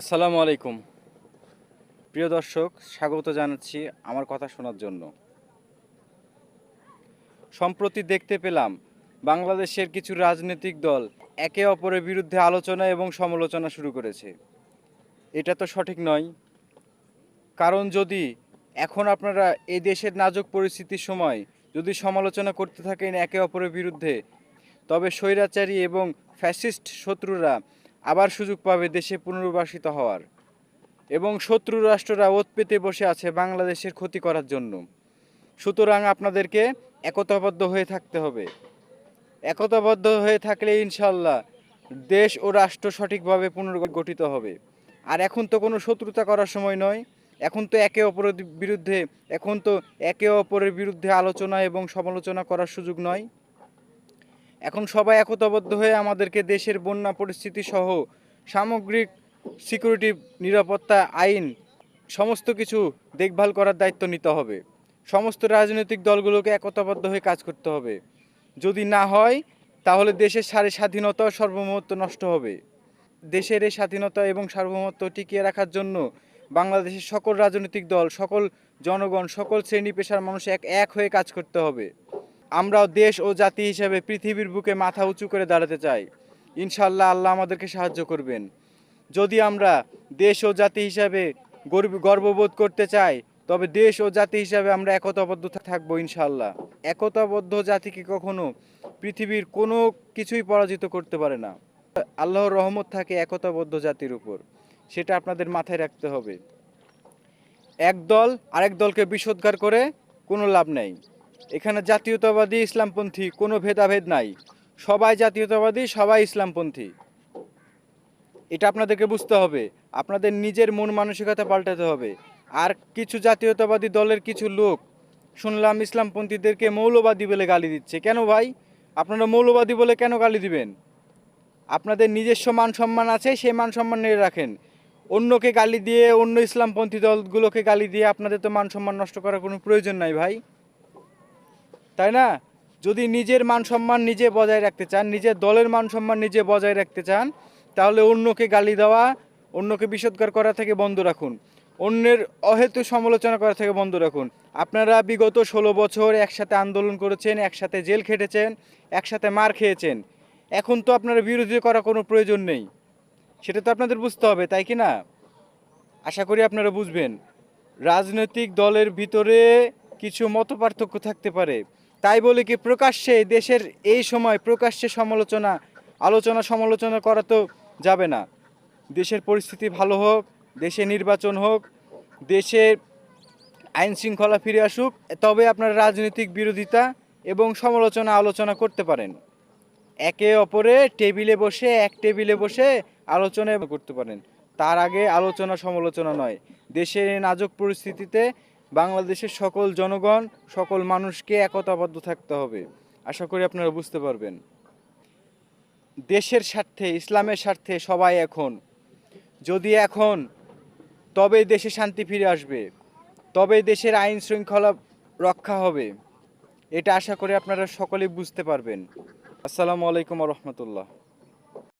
আসসালামু আলাইকুম। প্রিয় দর্শক, স্বাগত জানাচ্ছি আমার কথা শোনার জন্য। সম্প্রতি দেখতে পেলাম, বাংলাদেশের কিছু রাজনৈতিক দল একে অপরের বিরুদ্ধে আলোচনা এবং সমালোচনা শুরু করেছে। এটা তো সঠিক নয়। কারণ যদি এখন আপনারা এই দেশের নাজুক পরিস্থিতির সময় যদি সমালোচনা করতে থাকেন একে অপরের বিরুদ্ধে, তবে স্বৈরাচারী এবং ফ্যাসিস্ট শত্রুরা আবার সুযোগ পাবে দেশে পুনর্বাসিত হওয়ার। এবং শত্রু রাষ্ট্ররা ওত পেতে বসে আছে বাংলাদেশের ক্ষতি করার জন্য। সুতরাং আপনাদেরকে একতাবদ্ধ হয়ে থাকতে হবে। একতাবদ্ধ হয়ে থাকলে ইনশাল্লাহ দেশ ও রাষ্ট্র সঠিকভাবে পুনর্গঠিত হবে। আর এখন তো কোনো শত্রুতা করার সময় নয়। এখন তো একে অপরের বিরুদ্ধে, এখন তো একে অপরের বিরুদ্ধে আলোচনা এবং সমালোচনা করার সুযোগ নয়। এখন সবাই একতাবদ্ধ হয়ে আমাদেরকে দেশের বন্যা পরিস্থিতি সহ সামগ্রিক সিকিউরিটি, নিরাপত্তা, আইন সমস্ত কিছু দেখভাল করার দায়িত্ব নিতে হবে। সমস্ত রাজনৈতিক দলগুলোকে একতাবদ্ধ হয়ে কাজ করতে হবে। যদি না হয়, তাহলে দেশের সারে স্বাধীনতা ও সার্বভৌমত্ব নষ্ট হবে। দেশের এই স্বাধীনতা এবং সার্বভৌমত্ব টিকিয়ে রাখার জন্য বাংলাদেশের সকল রাজনৈতিক দল, সকল জনগণ, সকল শ্রেণি পেশার মানুষ এক এক হয়ে কাজ করতে হবে। আমরাও দেশ ও জাতি হিসেবে পৃথিবীর বুকে মাথা উঁচু করে দাঁড়াতে চাই। ইনশাল্লাহ আল্লাহ আমাদেরকে সাহায্য করবেন। যদি আমরা দেশ ও জাতি হিসাবে গর্ব গর্ববোধ করতে চাই, তবে দেশ ও জাতি হিসাবে আমরা একতাবদ্ধ থাকব ইনশাল্লাহ একতাবদ্ধ জাতিকে কখনো পৃথিবীর কোনো কিছুই পরাজিত করতে পারে না। আল্লাহর রহমত থাকে একতাবদ্ধ জাতির উপর। সেটা আপনাদের মাথায় রাখতে হবে। এক দল আরেক দলকে বিষোদ্গার করে কোনো লাভ নেই। এখানে জাতীয়তাবাদী ইসলামপন্থী কোনো ভেদাভেদ নাই। সবাই জাতীয়তাবাদী, সবাই ইসলামপন্থী। এটা আপনাদেরকে বুঝতে হবে। আপনাদের নিজের মন মানসিকতা পাল্টাতে হবে। আর কিছু জাতীয়তাবাদী দলের কিছু লোক, শুনলাম ইসলামপন্থীদেরকে মৌলবাদী বলে গালি দিচ্ছে। কেন ভাই? আপনারা মৌলবাদী বলে কেন গালি দিবেন? আপনাদের নিজস্ব মান সম্মান আছে, সেই মান সম্মান নিয়ে রাখেন। অন্যকে গালি দিয়ে, অন্য ইসলামপন্থী দলগুলোকে গালি দিয়ে আপনাদের তো মান সম্মান নষ্ট করার কোনো প্রয়োজন নাই ভাই। তাই না? যদি নিজের মান সম্মান নিজে বজায় রাখতে চান, নিজের দলের মান সম্মান নিজে বজায় রাখতে চান, তাহলে অন্যকে গালি দেওয়া, অন্যকে বিষোদ্গার করা থেকে বন্ধ রাখুন। অন্যের অহেতু সমালোচনা করা থেকে বন্ধ রাখুন। আপনারা বিগত ষোলো বছর একসাথে আন্দোলন করেছেন, একসাথে জেল খেটেছেন, একসাথে মার খেয়েছেন। এখন তো আপনারা বিরোধী করা কোনো প্রয়োজন নেই। সেটা তো আপনাদের বুঝতে হবে, তাই কি না? আশা করি আপনারা বুঝবেন। রাজনৈতিক দলের ভিতরে কিছু মতপার্থক্য থাকতে পারে। তাই বলে কি, প্রকাশ্যে দেশের এই সময় প্রকাশ্যে সমালোচনা, আলোচনা, সমালোচনা করা তো যাবে না। দেশের পরিস্থিতি ভালো হোক, দেশে নির্বাচন হোক, দেশে আইন শৃঙ্খলা ফিরে আসুক, তবে আপনার রাজনৈতিক বিরোধিতা এবং সমালোচনা, আলোচনা করতে পারেন। একে অপরে টেবিলে বসে, এক টেবিলে বসে আলোচনা করতে পারেন। তার আগে আলোচনা, সমালোচনা নয়। দেশের নাজুক পরিস্থিতিতে বাংলাদেশের সকল জনগণ, সকল মানুষকে একতাবদ্ধ থাকতে হবে। আশা করি আপনারা বুঝতে পারবেন। দেশের স্বার্থে, ইসলামের স্বার্থে সবাই এখন। যদি এখন তবে দেশে শান্তি ফিরে আসবে। তবে দেশের আইন শৃঙ্খলা রক্ষা হবে। এটা আশা করি আপনারা সকলেই বুঝতে পারবেন। আসসালামু আলাইকুম রহমতুল্লাহ।